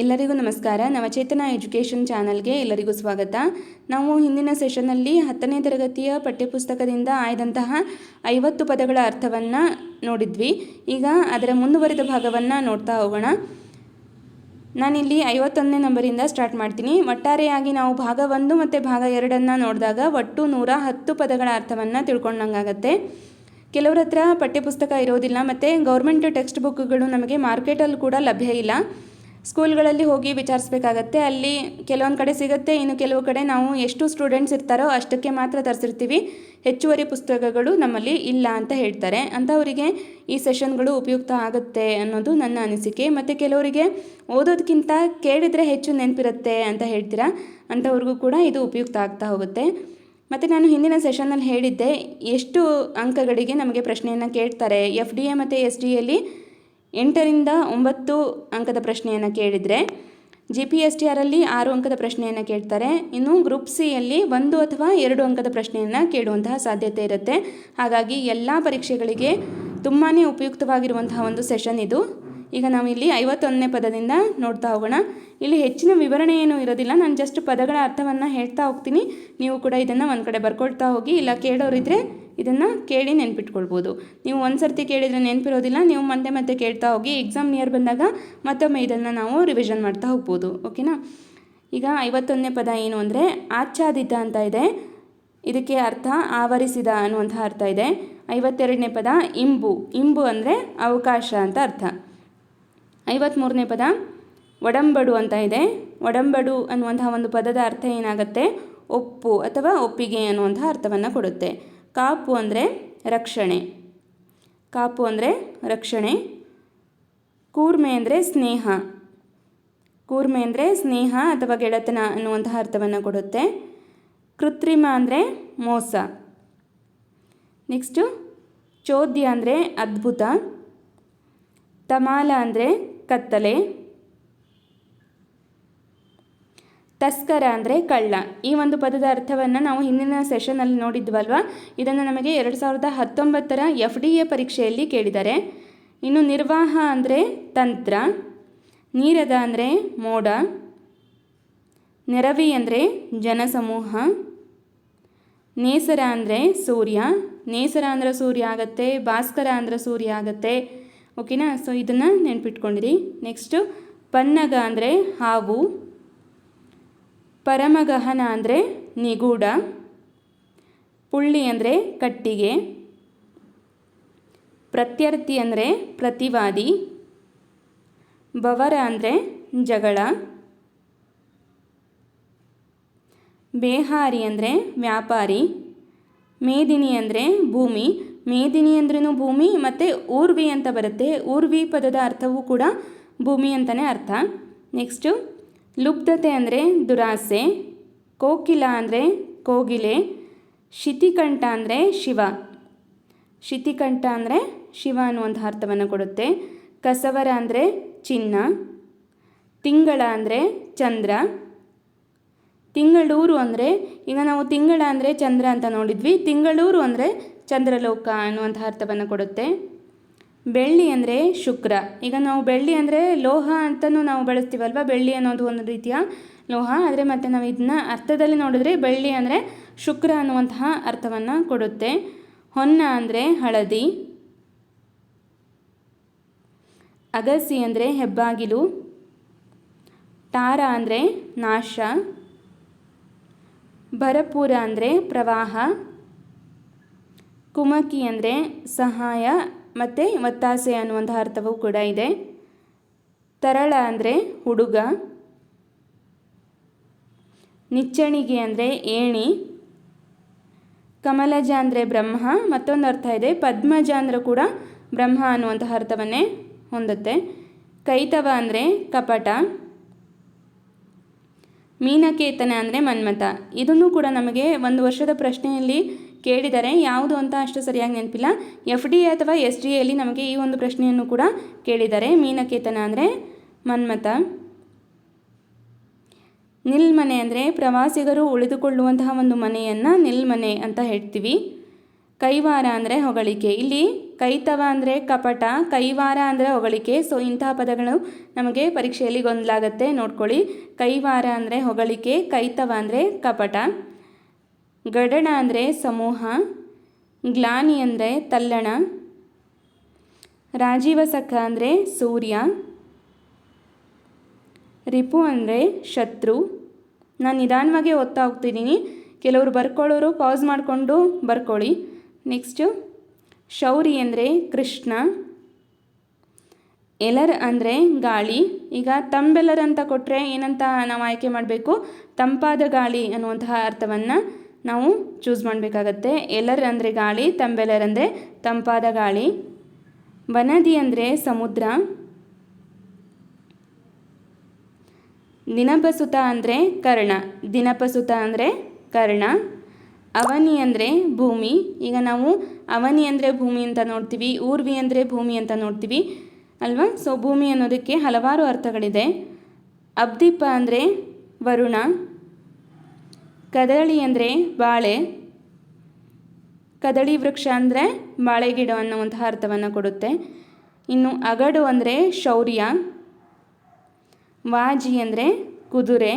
ಎಲ್ಲರಿಗೂ ನಮಸ್ಕಾರ. ನವಚೇತನ ಎಜುಕೇಷನ್ ಚಾನಲ್ಗೆ ಎಲ್ಲರಿಗೂ ಸ್ವಾಗತ. ನಾವು ಹಿಂದಿನ ಸೆಷನ್ನಲ್ಲಿ ಹತ್ತನೇ ತರಗತಿಯ ಪಠ್ಯಪುಸ್ತಕದಿಂದ ಆಯ್ದಂತಹ ಐವತ್ತು ಪದಗಳ ಅರ್ಥವನ್ನು ನೋಡಿದ್ವಿ. ಈಗ ಅದರ ಮುಂದುವರಿದ ಭಾಗವನ್ನು ನೋಡ್ತಾ ಹೋಗೋಣ. ನಾನಿಲ್ಲಿ ಐವತ್ತೊಂದನೇ ನಂಬರಿಂದ ಸ್ಟಾರ್ಟ್ ಮಾಡ್ತೀನಿ. ಒಟ್ಟಾರೆಯಾಗಿ ನಾವು ಭಾಗ ಒಂದು ಮತ್ತು ಭಾಗ ಎರಡನ್ನು ನೋಡಿದಾಗ ಒಟ್ಟು ನೂರ ಹತ್ತು ಪದಗಳ ಅರ್ಥವನ್ನು ತಿಳ್ಕೊಂಡಂಗಾಗತ್ತೆ. ಕೆಲವ್ರ ಹತ್ರ ಪಠ್ಯಪುಸ್ತಕ ಇರೋದಿಲ್ಲ, ಮತ್ತು ಗೌರ್ಮೆಂಟ್ ಟೆಕ್ಸ್ಟ್ ಬುಕ್ಗಳು ನಮಗೆ ಮಾರ್ಕೆಟಲ್ಲಿ ಕೂಡ ಲಭ್ಯ ಇಲ್ಲ. ಸ್ಕೂಲ್ಗಳಲ್ಲಿ ಹೋಗಿ ವಿಚಾರಿಸ್ಬೇಕಾಗತ್ತೆ. ಅಲ್ಲಿ ಕೆಲವೊಂದು ಕಡೆ ಸಿಗುತ್ತೆ, ಇನ್ನು ಕೆಲವು ಕಡೆ ನಾವು ಎಷ್ಟು ಸ್ಟೂಡೆಂಟ್ಸ್ ಇರ್ತಾರೋ ಅಷ್ಟಕ್ಕೆ ಮಾತ್ರ ತರಿಸಿರ್ತೀವಿ. ಹೆಚ್ಚುವರಿ ಪುಸ್ತಕಗಳು ನಮ್ಮಲ್ಲಿ ಇಲ್ಲ ಅಂತ ಹೇಳ್ತಾರೆ. ಅಂಥವರಿಗೆ ಈ ಸೆಷನ್ಗಳು ಉಪಯುಕ್ತ ಆಗುತ್ತೆ ಅನ್ನೋದು ನನ್ನ ಅನಿಸಿಕೆ. ಮತ್ತು ಕೆಲವರಿಗೆ ಓದೋದಕ್ಕಿಂತ ಕೇಳಿದರೆ ಹೆಚ್ಚು ನೆನಪಿರುತ್ತೆ ಅಂತ ಹೇಳ್ತೀರಾ? ಅಂಥವ್ರಿಗೂ ಕೂಡ ಇದು ಉಪಯುಕ್ತ ಆಗ್ತಾ ಹೋಗುತ್ತೆ. ಮತ್ತು ನಾನು ಹಿಂದಿನ ಸೆಷನ್ನಲ್ಲಿ ಹೇಳಿದ್ದೆ, ಎಷ್ಟು ಅಂಕಗಳಿಗೆ ನಮಗೆ ಪ್ರಶ್ನೆಯನ್ನು ಕೇಳ್ತಾರೆ? ಎಫ್ ಡಿ ಎ ಮತ್ತು ಎಸ್ ಡಿ ಎಲ್ಲಿ ಎಂಟರಿಂದ ಒಂಬತ್ತು ಅಂಕದ ಪ್ರಶ್ನೆಯನ್ನು ಕೇಳಿದರೆ ಜಿ ಪಿ ಎಸ್ ಟಿ ಆರಲ್ಲಿ ಆರು ಅಂಕದ ಪ್ರಶ್ನೆಯನ್ನು ಕೇಳ್ತಾರೆ. ಇನ್ನು ಗ್ರೂಪ್ ಸಿಯಲ್ಲಿ ಒಂದು ಅಥವಾ ಎರಡು ಅಂಕದ ಪ್ರಶ್ನೆಯನ್ನು ಕೇಳುವಂತಹ ಸಾಧ್ಯತೆ ಇರುತ್ತೆ. ಹಾಗಾಗಿ ಎಲ್ಲ ಪರೀಕ್ಷೆಗಳಿಗೆ ತುಂಬಾ ಉಪಯುಕ್ತವಾಗಿರುವಂತಹ ಒಂದು ಸೆಷನ್ ಇದು. ಈಗ ನಾವು ಇಲ್ಲಿ ಐವತ್ತೊಂದನೇ ಪದದಿಂದ ನೋಡ್ತಾ ಹೋಗೋಣ. ಇಲ್ಲಿ ಹೆಚ್ಚಿನ ವಿವರಣೆ ಏನೂ ಇರೋದಿಲ್ಲ. ನಾನು ಜಸ್ಟ್ ಪದಗಳ ಅರ್ಥವನ್ನು ಹೇಳ್ತಾ ಹೋಗ್ತೀನಿ. ನೀವು ಕೂಡ ಇದನ್ನು ಒಂದು ಕಡೆ ಬರ್ಕೊಳ್ತಾ ಹೋಗಿ, ಇಲ್ಲ ಕೇಳೋರಿದ್ರೆ ಇದನ್ನು ಕೇಳಿ ನೆನ್ಪಿಟ್ಕೊಳ್ಬೋದು. ನೀವು ಒಂದು ಸರ್ತಿ ಕೇಳಿದರೆ ನೆನಪಿರೋದಿಲ್ಲ, ನೀವು ಮತ್ತೆ ಮತ್ತೆ ಕೇಳ್ತಾ ಹೋಗಿ ಎಕ್ಸಾಮ್ ನಿಯರ್ ಬಂದಾಗ ಮತ್ತೊಮ್ಮೆ ಇದನ್ನು ನಾವು ರಿವಿಷನ್ ಮಾಡ್ತಾ ಹೋಗ್ಬೋದು. ಓಕೆನಾ ಈಗ ಐವತ್ತೊಂದನೇ ಪದ ಏನು ಅಂದರೆ ಆಚ್ಛಾದಿತ ಅಂತ ಇದೆ. ಇದಕ್ಕೆ ಅರ್ಥ ಆವರಿಸಿದ ಅನ್ನುವಂಥ ಅರ್ಥ ಇದೆ. ಐವತ್ತೆರಡನೇ ಪದ ಇಂಬು. ಇಂಬು ಅಂದರೆ ಅವಕಾಶ ಅಂತ ಅರ್ಥ. ಐವತ್ತ್ಮೂರನೇ ಪದ ಒಡಂಬಡು ಅಂತ ಇದೆ. ಒಡಂಬಡು ಅನ್ನುವಂತಹ ಒಂದು ಪದದ ಅರ್ಥ ಏನಾಗುತ್ತೆ? ಒಪ್ಪು ಅಥವಾ ಒಪ್ಪಿಗೆ ಅನ್ನುವಂಥ ಅರ್ಥವನ್ನು ಕೊಡುತ್ತೆ. ಕಾಪು ಅಂದರೆ ರಕ್ಷಣೆ. ಕಾಪು ಅಂದರೆ ರಕ್ಷಣೆ. ಕೂರ್ಮೆ ಅಂದರೆ ಸ್ನೇಹ. ಕೂರ್ಮೆ ಅಂದರೆ ಸ್ನೇಹ ಅಥವಾ ಗೆಳೆತನ ಅನ್ನುವಂತಹ ಅರ್ಥವನ್ನು ಕೊಡುತ್ತೆ. ಕೃತ್ರಿಮ ಅಂದರೆ ಮೋಸ. ನೆಕ್ಸ್ಟು ಚೋದ್ಯ ಅಂದರೆ ಅದ್ಭುತ. ತಮಾಲ ಅಂದರೆ ಕತ್ತಲೆ. ತಸ್ಕರ ಅಂದರೆ ಕಳ್ಳ. ಈ ಒಂದು ಪದದ ಅರ್ಥವನ್ನು ನಾವು ಹಿಂದಿನ ಸೆಷನಲ್ಲಿ ನೋಡಿದ್ವಲ್ವ? ಇದನ್ನು ನಮಗೆ ಎರಡು ಸಾವಿರದ ಹತ್ತೊಂಬತ್ತರ ಎಫ್ ಡಿ ಎ ಪರೀಕ್ಷೆಯಲ್ಲಿ ಕೇಳಿದ್ದಾರೆ. ಇನ್ನು ನಿರ್ವಾಹ ಅಂದರೆ ತಂತ್ರ, ನೀರದ ಅಂದರೆ ಮೋಡ, ನೆರವಿ ಅಂದರೆ ಜನಸಮೂಹ, ನೇಸರ ಅಂದರೆ ಸೂರ್ಯ, ನೇಸರ ಅಂದರೆ ಸೂರ್ಯ ಆಗುತ್ತೆ, ಭಾಸ್ಕರ ಅಂದರೆ ಸೂರ್ಯ ಆಗುತ್ತೆ. ಓಕೆನಾ ಸೊ ಇದನ್ನು ನೆನ್ಪಿಟ್ಕೊಂಡಿರಿ. ನೆಕ್ಸ್ಟು ಪನ್ನಗ ಅಂದರೆ ಹಾವು. ಪರಮಗಹನ ಅಂದರೆ ನಿಗೂಢ, ಪುಳ್ಳಿ ಅಂದರೆ ಕಟ್ಟಿಗೆ ಪ್ರತ್ಯರ್ಥಿ ಅಂದರೆ ಪ್ರತಿವಾದಿ, ಬವರ ಅಂದರೆ ಜಗಳ, ಬೇಹಾರಿ ಅಂದರೆ ವ್ಯಾಪಾರಿ, ಮೇದಿನಿ ಅಂದರೆ ಭೂಮಿ, ಮೇದಿನಿ ಅಂದ್ರೂ ಭೂಮಿ ಮತ್ತು ಊರ್ವಿ ಅಂತ ಬರುತ್ತೆ. ಊರ್ವಿ ಪದದ ಅರ್ಥವೂ ಕೂಡ ಭೂಮಿ ಅಂತಲೇ ಅರ್ಥ. ನೆಕ್ಸ್ಟು ಲುಬ್ಧತೆ ಅಂದರೆ ದುರಾಸೆ, ಕೋಕಿಲ ಅಂದರೆ ಕೋಗಿಲೆ, ಶಿತಿಕಂಠ ಅಂದರೆ ಶಿವ. ಶಿತಿಕಂಠ ಅಂದರೆ ಶಿವ ಅನ್ನುವಂಥ ಅರ್ಥವನ್ನು ಕೊಡುತ್ತೆ. ಕಸವರ ಅಂದರೆ ಚಿನ್ನ, ತಿಂಗಳ ಅಂದರೆ ಚಂದ್ರ. ತಿಂಗಳೂರು ಅಂದರೆ, ಈಗ ನಾವು ತಿಂಗಳ ಅಂದರೆ ಚಂದ್ರ ಅಂತ ನೋಡಿದ್ವಿ. ತಿಂಗಳೂರು ಅಂದರೆ ಚಂದ್ರಲೋಕ ಅನ್ನುವಂಥ ಅರ್ಥವನ್ನು ಕೊಡುತ್ತೆ. ಬೆಳ್ಳಿ ಅಂದರೆ ಶುಕ್ರ. ಈಗ ನಾವು ಬೆಳ್ಳಿ ಅಂದರೆ ಲೋಹ ಅಂತಲೂ ನಾವು ಬಳಸ್ತೀವಲ್ವ? ಬೆಳ್ಳಿ ಅನ್ನೋದು ಒಂದು ರೀತಿಯ ಲೋಹ. ಆದರೆ ಮತ್ತು ನಾವು ಇದನ್ನ ಅರ್ಥದಲ್ಲಿ ನೋಡಿದ್ರೆ ಬೆಳ್ಳಿ ಅಂದರೆ ಶುಕ್ರ ಅನ್ನುವಂತಹ ಅರ್ಥವನ್ನು ಕೊಡುತ್ತೆ. ಹೊನ್ನ ಅಂದರೆ ಹಳದಿ. ಅಗಸಿ ಅಂದರೆ ಹೆಬ್ಬಾಗಿಲು. ಟಾರ ಅಂದರೆ ನಾಶ. ಭರಪೂರ ಅಂದರೆ ಪ್ರವಾಹ. ಕುಮಕಿ ಅಂದರೆ ಸಹಾಯ. ಮತ್ತು ಒತ್ತಾಸೆ ಅನ್ನುವಂಥ ಅರ್ಥವೂ ಕೂಡ ಇದೆ. ತರಳ ಅಂದರೆ ಹುಡುಗ. ನಿಚ್ಚಣಿಗೆ ಅಂದರೆ ಏಣಿ. ಕಮಲಜ ಅಂದರೆ ಬ್ರಹ್ಮ. ಮತ್ತೊಂದು ಅರ್ಥ ಇದೆ. ಪದ್ಮಜ ಅಂದರೆ ಕೂಡ ಬ್ರಹ್ಮ ಅನ್ನುವಂತಹ ಅರ್ಥವನ್ನೇ ಹೊಂದುತ್ತೆ. ಕೈತವ ಅಂದರೆ ಕಪಟ. ಮೀನಕೇತನ ಅಂದರೆ ಮನ್ಮಥ. ಇದನ್ನು ಕೂಡ ನಮಗೆ ಒಂದು ವರ್ಷದ ಪ್ರಶ್ನೆಯಲ್ಲಿ ಕೇಳಿದ್ದಾರೆ ಯಾವುದು ಅಂತ ಅಷ್ಟು ಸರಿಯಾಗಿ ನೆನಪಿಲ್ಲ. ಎಫ್ ಡಿ ಅಥವಾ ಎಸ್ ಡಿ ಎಲ್ಲಿ ನಮಗೆ ಈ ಒಂದು ಪ್ರಶ್ನೆಯನ್ನು ಕೂಡ ಕೇಳಿದ್ದಾರೆ ಮೀನಕೇತನ ಅಂದರೆ ಮನ್ಮಥ. ನಿಲ್ಮನೆ ಅಂದರೆ ಪ್ರವಾಸಿಗರು ಉಳಿದುಕೊಳ್ಳುವಂತಹ ಒಂದು ಮನೆಯನ್ನು ನಿಲ್ಮನೆ ಅಂತ ಹೇಳ್ತೀವಿ. ಕೈವಾರ ಅಂದರೆ ಹೊಗಳಿಕೆ. ಇಲ್ಲಿ ಕೈತವ ಅಂದರೆ ಕಪಟ, ಕೈವಾರ ಅಂದರೆ ಹೊಗಳಿಕೆ. ಸೊ ಇಂತಹ ಪದಗಳು ನಮಗೆ ಪರೀಕ್ಷೆಯಲ್ಲಿ ಗೊಂದಲಾಗತ್ತೆ. ನೋಡ್ಕೊಳ್ಳಿ. ಕೈವಾರ ಅಂದರೆ ಹೊಗಳಿಕೆ, ಕೈತವ ಅಂದರೆ ಕಪಟ. ಗಡಣ ಅಂದರೆ ಸಮೂಹ, ಗ್ಲಾನಿ ಅಂದರೆ ತಲ್ಲಣ, ರಾಜೀವ ಸಖ ಅಂದರೆ ಸೂರ್ಯ, ರಿಪು ಅಂದರೆ ಶತ್ರು. ನಾನು ನಿಧಾನವಾಗಿ ಓದ್ತಾ ಹೋಗ್ತಿದ್ದೀನಿ ಕೆಲವರು ಬರ್ಕೊಳ್ಳೋರು ಪಾಸ್ ಮಾಡಿಕೊಂಡು ಬರ್ಕೊಳ್ಳಿ. ನೆಕ್ಸ್ಟು ಶೌರಿ ಅಂದರೆ ಕೃಷ್ಣ, ಎಲರ್ ಅಂದರೆ ಗಾಳಿ. ಈಗ ತಂಬೆಲರ್ ಅಂತ ಕೊಟ್ಟರೆ ಏನಂತ ನಾವು ಆಯ್ಕೆ ಮಾಡಬೇಕು? ತಂಪಾದ ಗಾಳಿ ಅನ್ನುವಂತಹ ಅರ್ಥವನ್ನು ನಾವು ಚೂಸ್ ಮಾಡಬೇಕಾಗತ್ತೆ. ಎಲರ್ ಅಂದರೆ ಗಾಳಿ ತಂಬೆಲರ್ ಅಂದರೆ ತಂಪಾದ ಗಾಳಿ. ಬನದಿ ಅಂದರೆ ಸಮುದ್ರ. ದಿನಪಸುತ ಅಂದರೆ ಕರ್ಣ. ದಿನಪಸುತ ಅಂದರೆ ಕರ್ಣ. ಅವನಿ ಅಂದರೆ ಭೂಮಿ. ಈಗ ನಾವು ಅವನಿ ಅಂದರೆ ಭೂಮಿ ಅಂತ ನೋಡ್ತೀವಿ, ಊರ್ವಿ ಅಂದರೆ ಭೂಮಿ ಅಂತ ನೋಡ್ತೀವಿ, ಅಲ್ವಾ? ಸೊ ಭೂಮಿ ಅನ್ನೋದಕ್ಕೆ ಹಲವಾರು ಅರ್ಥಗಳಿದೆ. ಅಬ್ದೀಪ ಅಂದರೆ ವರುಣ. ಕದಳಿ ಅಂದರೆ ಬಾಳೆ, ಕದಳಿ ವೃಕ್ಷ ಅಂದರೆ ಬಾಳೆ ಗಿಡ ಅನ್ನುವಂತಹ ಅರ್ಥವನ್ನು ಕೊಡುತ್ತೆ. ಇನ್ನು ಅಗಡು ಅಂದರೆ ಶೌರ್ಯ, ವಾಜಿ ಅಂದರೆ ಕುದುರೆ,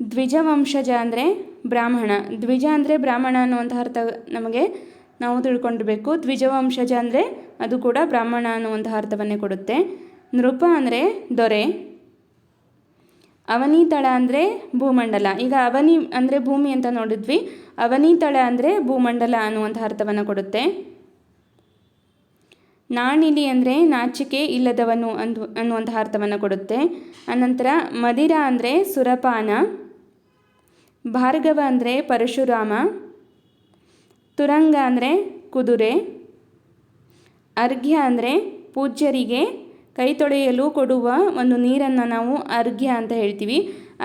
ದ್ವಿಜವಂಶಜ ಅಂದರೆ ಬ್ರಾಹ್ಮಣ. ದ್ವಿಜ ಅಂದರೆ ಬ್ರಾಹ್ಮಣ ಅನ್ನುವಂಥ ಅರ್ಥ ನಮಗೆ ನಾವು ತಿಳ್ಕೊಂಡಿರಬೇಕು ದ್ವಿಜವಂಶಜ ಅಂದರೆ ಅದು ಕೂಡ ಬ್ರಾಹ್ಮಣ ಅನ್ನುವಂಥ ಅರ್ಥವನ್ನೇ ಕೊಡುತ್ತೆ. ನೃಪ ಅಂದರೆ ದೊರೆ. ಅವನಿತಳ ಅಂದರೆ ಭೂಮಂಡಲ. ಈಗ ಅವನಿ ಅಂದರೆ ಭೂಮಿ ಅಂತ ನೋಡಿದ್ವಿ. ಅವನಿತಳ ಅಂದರೆ ಭೂಮಂಡಲ ಅನ್ನುವಂಥ ಅರ್ಥವನ್ನು ಕೊಡುತ್ತೆ. ನಾಣಿಲಿ ಅಂದರೆ ನಾಚಿಕೆ ಇಲ್ಲದವನು ಅಂದು ಅನ್ನುವಂಥ ಅರ್ಥವನ್ನು ಕೊಡುತ್ತೆ. ಅನಂತರ ಮದಿರ ಅಂದರೆ ಸುರಪಾನ. ಭಾರ್ಗವ ಅಂದರೆ ಪರಶುರಾಮ. ತುರಂಗ ಅಂದರೆ ಕುದುರೆ. ಅರ್ಘ್ಯ ಅಂದರೆ ಪೂಜ್ಯರಿಗೆ ಕೈ ತೊಳೆಯಲು ಕೊಡುವ ಒಂದು ನೀರನ್ನು ನಾವು ಅರ್ಘ್ಯ ಅಂತ ಹೇಳ್ತೀವಿ.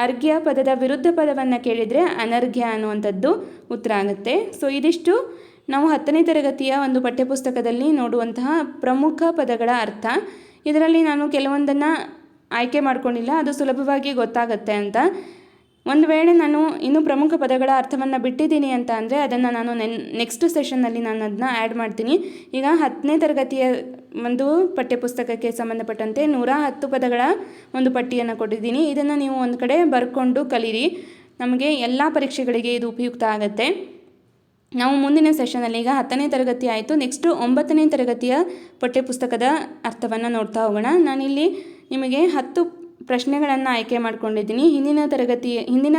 ಅರ್ಘ್ಯ ಪದದ ವಿರುದ್ಧ ಪದವನ್ನು ಕೇಳಿದರೆ ಅನರ್ಘ್ಯ ಅನ್ನುವಂಥದ್ದು ಉತ್ತರ ಆಗುತ್ತೆ. ಸೊ ಇದಿಷ್ಟು ನಾವು ಹತ್ತನೇ ತರಗತಿಯ ಒಂದು ಪಠ್ಯಪುಸ್ತಕದಲ್ಲಿ ನೋಡುವಂತಹ ಪ್ರಮುಖ ಪದಗಳ ಅರ್ಥ. ಇದರಲ್ಲಿ ನಾನು ಕೆಲವೊಂದನ್ನು ಆಯ್ಕೆ ಮಾಡ್ಕೊಂಡಿಲ್ಲ, ಅದು ಸುಲಭವಾಗಿ ಗೊತ್ತಾಗುತ್ತೆ ಅಂತ. ಒಂದು ವೇಳೆ ನಾನು ಇನ್ನೂ ಪ್ರಮುಖ ಪದಗಳ ಅರ್ಥವನ್ನು ಬಿಟ್ಟಿದ್ದೀನಿ ಅಂತ ಅಂದರೆ ಅದನ್ನು ನಾನು ನೆನ್ ನೆಕ್ಸ್ಟ್ ಸೆಷನ್ನಲ್ಲಿ ನಾನು ಅದನ್ನ ಆ್ಯಡ್ ಮಾಡ್ತೀನಿ. ಈಗ ಹತ್ತನೇ ತರಗತಿಯ ಒಂದು ಪಠ್ಯಪುಸ್ತಕಕ್ಕೆ ಸಂಬಂಧಪಟ್ಟಂತೆ ನೂರ ಹತ್ತು ಪದಗಳ ಒಂದು ಪಟ್ಟಿಯನ್ನು ಕೊಟ್ಟಿದ್ದೀನಿ. ಇದನ್ನು ನೀವು ಒಂದು ಕಡೆ ಬರ್ಕೊಂಡು ಕಲೀರಿ. ನಮಗೆ ಎಲ್ಲ ಪರೀಕ್ಷೆಗಳಿಗೆ ಇದು ಉಪಯುಕ್ತ ಆಗುತ್ತೆ. ನಾವು ಮುಂದಿನ ಸೆಷನಲ್ಲಿ ಈಗ ಹತ್ತನೇ ತರಗತಿ ಆಯಿತು. ನೆಕ್ಸ್ಟು ಒಂಬತ್ತನೇ ತರಗತಿಯ ಪಠ್ಯಪುಸ್ತಕದ ಅರ್ಥವನ್ನು ನೋಡ್ತಾ ಹೋಗೋಣ. ನಾನಿಲ್ಲಿ ನಿಮಗೆ ಹತ್ತು ಪ್ರಶ್ನೆಗಳನ್ನು ಆಯ್ಕೆ ಮಾಡಿಕೊಂಡಿದ್ದೀನಿ. ಹಿಂದಿನ ತರಗತಿ, ಹಿಂದಿನ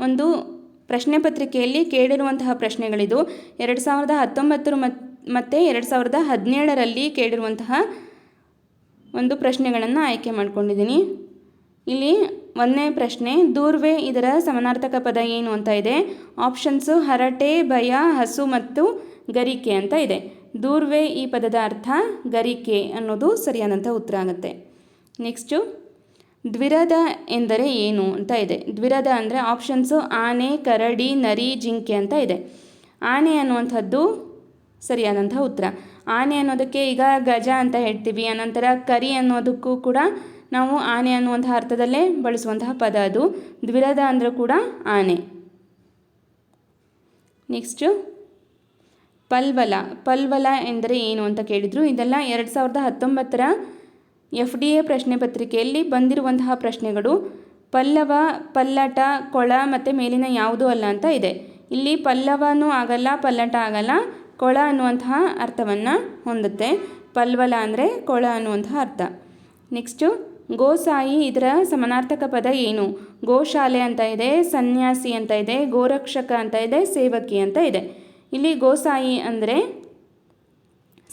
ಒಂದು ಪ್ರಶ್ನೆ ಪತ್ರಿಕೆಯಲ್ಲಿ ಕೇಳಿರುವಂತಹ ಪ್ರಶ್ನೆಗಳಿದು. ಎರಡು ಸಾವಿರದ ಹತ್ತೊಂಬತ್ತರ ಮತ್ ಮತ್ತು ಎರಡು ಸಾವಿರದ ಹದಿನೇಳರಲ್ಲಿ ಕೇಳಿರುವಂತಹ ಒಂದು ಪ್ರಶ್ನೆಗಳನ್ನು ಆಯ್ಕೆ ಮಾಡ್ಕೊಂಡಿದ್ದೀನಿ. ಇಲ್ಲಿ ಒಂದನೇ ಪ್ರಶ್ನೆ, ದೂರ್ವೆ ಇದರ ಸಮಾನಾರ್ಥಕ ಪದ ಏನು ಅಂತ ಇದೆ. ಆಪ್ಷನ್ಸು ಹರಟೆ, ಭಯ, ಹಸು ಮತ್ತು ಗರಿಕೆ ಅಂತ ಇದೆ. ದೂರ್ವೆ ಈ ಪದದ ಅರ್ಥ ಗರಿಕೆ ಅನ್ನೋದು ಸರಿಯಾದಂಥ ಉತ್ತರ ಆಗುತ್ತೆ. ನೆಕ್ಸ್ಟು, ದ್ವಿರದ ಎಂದರೆ ಏನು ಅಂತ ಇದೆ. ದ್ವಿರದ ಅಂದರೆ ಆಪ್ಷನ್ಸು ಆನೆ, ಕರಡಿ, ನರಿ, ಜಿಂಕೆ ಅಂತ ಇದೆ. ಆನೆ ಅನ್ನುವಂಥದ್ದು ಸರಿಯಾದಂಥ ಉತ್ತರ. ಆನೆ ಅನ್ನೋದಕ್ಕೆ ಈಗ ಗಜ ಅಂತ ಹೇಳ್ತೀವಿ. ಅನಂತರ ಕರಿ ಅನ್ನೋದಕ್ಕೂ ಕೂಡ ನಾವು ಆನೆ ಅನ್ನುವಂತಹ ಅರ್ಥದಲ್ಲೇ ಬಳಸುವಂತಹ ಪದ ಅದು. ದ್ವಿರದ ಅಂದರೆ ಕೂಡ ಆನೆ. ನೆಕ್ಸ್ಟು ಪಲ್ವಲ. ಪಲ್ವಲ ಎಂದರೆ ಏನು ಅಂತ ಕೇಳಿದರು. ಇದೆಲ್ಲ ಎರಡು ಸಾವಿರದ ಹತ್ತೊಂಬತ್ತರ ಎಫ್ ಡಿ ಎ ಪ್ರಶ್ನೆ ಪತ್ರಿಕೆಯಲ್ಲಿ ಬಂದಿರುವಂತಹ ಪ್ರಶ್ನೆಗಳು. ಪಲ್ಲವ, ಪಲ್ಲಟ, ಕೊಳ ಮತ್ತು ಮೇಲಿನ ಯಾವುದೂ ಅಲ್ಲ ಅಂತ ಇದೆ. ಇಲ್ಲಿ ಪಲ್ಲವನೂ ಆಗಲ್ಲ, ಪಲ್ಲಟ ಆಗಲ್ಲ ಕೊಳ ಅನ್ನುವಂತಹ ಅರ್ಥವನ್ನು ಹೊಂದುತ್ತೆ. ಪಲ್ವಲ ಅಂದರೆ ಕೊಳ ಅನ್ನುವಂತಹ ಅರ್ಥ. ನೆಕ್ಸ್ಟು ಗೋಸಾಯಿ ಇದರ ಸಮಾನಾರ್ಥಕ ಪದ ಏನು? ಗೋಶಾಲೆ ಅಂತ ಇದೆ, ಸನ್ಯಾಸಿ ಅಂತ ಇದೆ, ಗೋರಕ್ಷಕ ಅಂತ ಇದೆ, ಸೇವಕಿ ಅಂತ ಇದೆ. ಇಲ್ಲಿ ಗೋಸಾಯಿ ಅಂದರೆ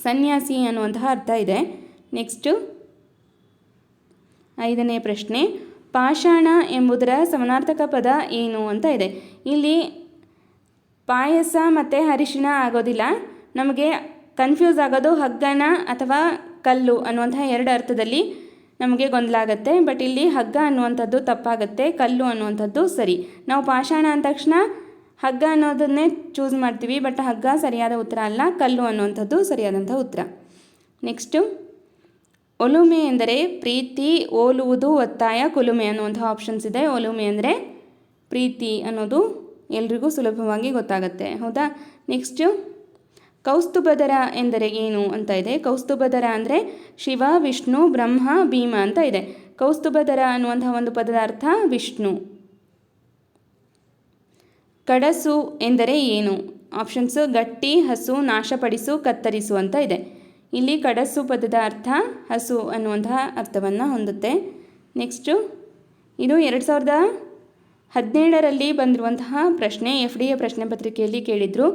ಸನ್ಯಾಸಿ ಅನ್ನುವಂತಹ ಅರ್ಥ ಇದೆ. ನೆಕ್ಸ್ಟು ಐದನೇ ಪ್ರಶ್ನೆ, ಪಾಷಾಣ ಎಂಬುದರ ಸಮಾನಾರ್ಥಕ ಪದ ಏನು ಅಂತ ಇದೆ. ಇಲ್ಲಿ ಪಾಯಸ ಮತ್ತು ಅರಿಶಿಣ ಆಗೋದಿಲ್ಲ. ನಮಗೆ ಕನ್ಫ್ಯೂಸ್ ಆಗೋದು ಹಗ್ಗನ ಅಥವಾ ಕಲ್ಲು ಅನ್ನುವಂಥ ಎರಡು ಅರ್ಥದಲ್ಲಿ ನಮಗೆ ಗೊಂದಲ ಆಗುತ್ತೆ. ಬಟ್ ಇಲ್ಲಿ ಹಗ್ಗ ಅನ್ನುವಂಥದ್ದು ತಪ್ಪಾಗುತ್ತೆ, ಕಲ್ಲು ಅನ್ನುವಂಥದ್ದು ಸರಿ. ನಾವು ಪಾಷಾಣ ಅಂದ ತಕ್ಷಣ ಹಗ್ಗ ಅನ್ನೋದನ್ನೇ ಚೂಸ್ ಮಾಡ್ತೀವಿ. ಬಟ್ ಹಗ್ಗ ಸರಿಯಾದ ಉತ್ತರ ಅಲ್ಲ, ಕಲ್ಲು ಅನ್ನುವಂಥದ್ದು ಸರಿಯಾದಂಥ ಉತ್ತರ. ನೆಕ್ಸ್ಟು ಒಲುಮೆ ಎಂದರೆ ಪ್ರೀತಿ, ಓಲುವುದು ಒತ್ತಾಯ, ಕುಲುಮೆ ಅನ್ನುವಂಥ ಆಪ್ಷನ್ಸ್ ಇದೆ. ಒಲುಮೆ ಅಂದರೆ ಪ್ರೀತಿ ಅನ್ನೋದು ಎಲ್ರಿಗೂ ಸುಲಭವಾಗಿ ಗೊತ್ತಾಗುತ್ತೆ. ಹೌದಾ? ನೆಕ್ಸ್ಟು ಕೌಸ್ತುಭದರ ಎಂದರೆ ಏನು ಅಂತ ಇದೆ. ಕೌಸ್ತುಭದರ ಅಂದರೆ ಶಿವ, ವಿಷ್ಣು, ಬ್ರಹ್ಮ, ಭೀಮ ಅಂತ ಇದೆ. ಕೌಸ್ತುಭದರ ಅನ್ನುವಂತಹ ಒಂದು ಪದದ ಅರ್ಥ ವಿಷ್ಣು. ಕಡಸು ಎಂದರೆ ಏನು? ಆಪ್ಷನ್ಸು ಗಟ್ಟಿ, ಹಸು, ನಾಶಪಡಿಸು, ಕತ್ತರಿಸು ಅಂತ ಇದೆ. ಇಲ್ಲಿ ಕಡಸು ಪದದ ಅರ್ಥ ಹಸು ಅನ್ನುವಂತಹ ಅರ್ಥವನ್ನು ಹೊಂದುತ್ತೆ. ನೆಕ್ಸ್ಟು ಇದು ಎರಡು ಸಾವಿರದ ಹದಿನೇಳರಲ್ಲಿ ಬಂದಿರುವಂತಹ ಪ್ರಶ್ನೆ, ಎಫ್ ಡಿ ಎ ಪ್ರಶ್ನೆ ಪತ್ರಿಕೆಯಲ್ಲಿ ಕೇಳಿದರು.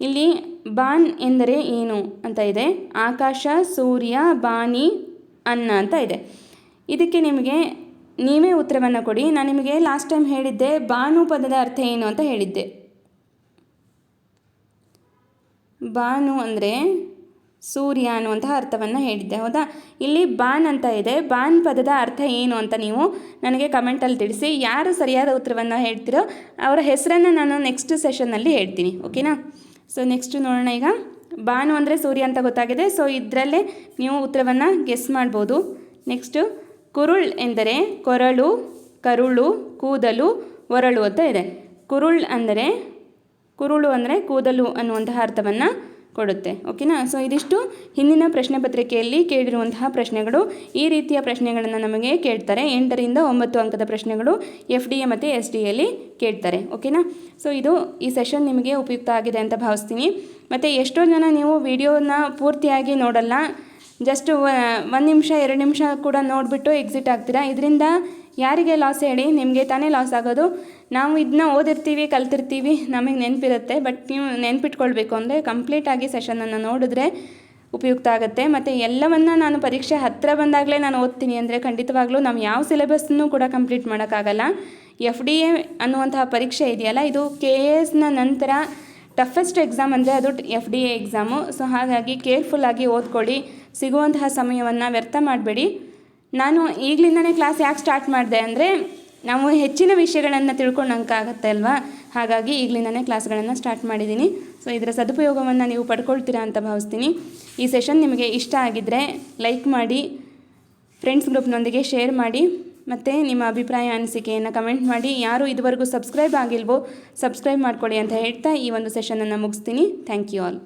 ಇಲ್ಲಿ ಬಾನ್ ಎಂದರೆ ಏನು ಅಂತ ಇದೆ. ಆಕಾಶ, ಸೂರ್ಯ ಬಾನಿ ಅನ್ನ ಅಂತ ಇದೆ. ಇದಕ್ಕೆ ನಿಮಗೆ ನೀವೇ ಉತ್ತರವನ್ನು ಕೊಡಿ. ನಾನು ನಿಮಗೆ ಲಾಸ್ಟ್ ಟೈಮ್ ಹೇಳಿದ್ದೆ ಬಾನು ಪದದ ಅರ್ಥ ಏನು ಅಂತ ಹೇಳಿದ್ದೆ. ಬಾನು ಅಂದರೆ ಸೂರ್ಯ ಅನ್ನುವಂತಹ ಅರ್ಥವನ್ನು ಹೇಳಿದ್ದೆ, ಹೌದಾ? ಇಲ್ಲಿ ಬಾನ್ ಅಂತ ಇದೆ. ಬಾನ್ ಪದದ ಅರ್ಥ ಏನು ಅಂತ ನೀವು ನನಗೆ ಕಮೆಂಟಲ್ಲಿ ತಿಳಿಸಿ. ಯಾರು ಸರಿಯಾದ ಉತ್ತರವನ್ನು ಹೇಳ್ತಿರೋ ಅವರ ಹೆಸರನ್ನು ನಾನು ನೆಕ್ಸ್ಟ್ ಸೆಷನ್ನಲ್ಲಿ ಹೇಳ್ತೀನಿ ಓಕೆನಾ ಸೊ ನೆಕ್ಸ್ಟ್ ನೋಡೋಣ ಈಗ. ಬಾನು ಅಂದರೆ ಸೂರ್ಯ ಅಂತ ಗೊತ್ತಾಗಿದೆ. ಸೊ ಇದರಲ್ಲೇ ನೀವು ಉತ್ತರವನ್ನು ಗೆಸ್ ಮಾಡ್ಬೋದು. ನೆಕ್ಸ್ಟು ಕುರುಳ್ ಎಂದರೆ ಕೊರಳು, ಕರುಳು, ಕೂದಲು, ಒರಳು ಅಂತ ಇದೆ. ಕುರುಳ್ ಅಂದರೆ ಕುರುಳು ಅಂದರೆ ಕೂದಲು ಅನ್ನುವಂತಹ ಅರ್ಥವನ್ನು ಕೊಡುತ್ತೆ. ಓಕೆನಾ ಸೊ ಇದಿಷ್ಟು ಹಿಂದಿನ ಪ್ರಶ್ನೆ ಪತ್ರಿಕೆಯಲ್ಲಿ ಕೇಳಿರುವಂತಹ ಪ್ರಶ್ನೆಗಳು. ಈ ರೀತಿಯ ಪ್ರಶ್ನೆಗಳನ್ನು ನಮಗೆ ಕೇಳ್ತಾರೆ. ಎಂಟರಿಂದ ಒಂಬತ್ತು ಅಂಕದ ಪ್ರಶ್ನೆಗಳು ಎಫ್ ಡಿ ಎ ಮತ್ತು ಎಸ್ ಡಿ ಎಲ್ಲಿ ಕೇಳ್ತಾರೆ. ಓಕೆನಾ ಸೊ ಇದು ಈ ಸೆಷನ್ ನಿಮಗೆ ಉಪಯುಕ್ತ ಆಗಿದೆ ಅಂತ ಭಾವಿಸ್ತೀನಿ. ಮತ್ತು ಎಷ್ಟೋ ಜನ ನೀವು ವಿಡಿಯೋನ ಪೂರ್ತಿಯಾಗಿ ನೋಡಲ್ಲ. ಜಸ್ಟ್ ಒಂದು ನಿಮಿಷ, ಎರಡು ನಿಮಿಷ ಕೂಡ ನೋಡಿಬಿಟ್ಟು ಎಕ್ಸಿಟ್ ಆಗ್ತೀರಾ? ಇದರಿಂದ ಯಾರಿಗೆ ಲಾಸ್ ಹೇಳಿ, ನಿಮಗೆ ತಾನೇ ಲಾಸ್ ಆಗೋದು. ನಾವು ಇದನ್ನ ಓದಿರ್ತೀವಿ, ಕಲ್ತಿರ್ತೀವಿ, ನಮಗೆ ನೆನಪಿರುತ್ತೆ, ಬಟ್ ನೀವು ನೆನ್ಪಿಟ್ಕೊಳ್ಬೇಕು ಅಂದರೆ ಕಂಪ್ಲೀಟಾಗಿ ಸೆಷನನ್ನು ನೋಡಿದ್ರೆ ಉಪಯುಕ್ತ ಆಗುತ್ತೆ. ಮತ್ತು ಎಲ್ಲವನ್ನು ನಾನು ಪರೀಕ್ಷೆ ಹತ್ತಿರ ಬಂದಾಗಲೇ ನಾನು ಓದ್ತೀನಿ ಅಂದರೆ ಖಂಡಿತವಾಗ್ಲೂ ನಾವು ಯಾವ ಸಿಲೆಬಸ್ನೂ ಕೂಡ ಕಂಪ್ಲೀಟ್ ಮಾಡೋಕ್ಕಾಗಲ್ಲ. ಎಫ್ ಡಿ ಎ ಅನ್ನುವಂತಹ ಪರೀಕ್ಷೆ ಇದೆಯಲ್ಲ, ಇದು ಕೆ ಎ ಎಸ್ನ ನಂತರ ಟಫೆಸ್ಟ್ ಎಕ್ಸಾಮ್ ಅಂದರೆ ಅದು F D A exam so ಹಾಗಾಗಿ ಕೇರ್ಫುಲ್ಲಾಗಿ ಓದ್ಕೊಳ್ಳಿ, ಸಿಗುವಂತಹ ಸಮಯವನ್ನು ವ್ಯರ್ಥ ಮಾಡಬೇಡಿ. ನಾನು ಈಗಲಿಂದನೇ ಕ್ಲಾಸ್ ಯಾಕೆ ಸ್ಟಾರ್ಟ್ ಮಾಡಿದೆ ಅಂದರೆ ನಾವು ಹೆಚ್ಚಿನ ವಿಷಯಗಳನ್ನು ತಿಳ್ಕೊಂಡಂಗೆ ಅಲ್ವಾ ಹಾಗಾಗಿ ಈಗಲಿಂದನೇ ಕ್ಲಾಸ್ಗಳನ್ನು ಸ್ಟಾರ್ಟ್ ಮಾಡಿದ್ದೀನಿ. ಸೊ ಇದರ ಸದುಪಯೋಗವನ್ನು ನೀವು ಪಡ್ಕೊಳ್ತೀರಾ ಅಂತ ಭಾವಿಸ್ತೀನಿ. ಈ ಸೆಷನ್ ನಿಮಗೆ ಇಷ್ಟ ಆಗಿದ್ದರೆ ಲೈಕ್ ಮಾಡಿ, ಫ್ರೆಂಡ್ಸ್ ಗ್ರೂಪ್ನೊಂದಿಗೆ ಶೇರ್ ಮಾಡಿ, ಮತ್ತು ನಿಮ್ಮ ಅಭಿಪ್ರಾಯ, ಅನಿಸಿಕೆಯನ್ನು ಕಮೆಂಟ್ ಮಾಡಿ. ಯಾರು ಇದುವರೆಗೂ ಸಬ್ಸ್ಕ್ರೈಬ್ ಆಗಿಲ್ವೋ ಸಬ್ಸ್ಕ್ರೈಬ್ ಮಾಡ್ಕೊಳ್ಳಿ ಅಂತ ಹೇಳ್ತಾ ಈ ಒಂದು ಸೆಷನನ್ನು ಮುಗಿಸ್ತೀನಿ. Thank you all.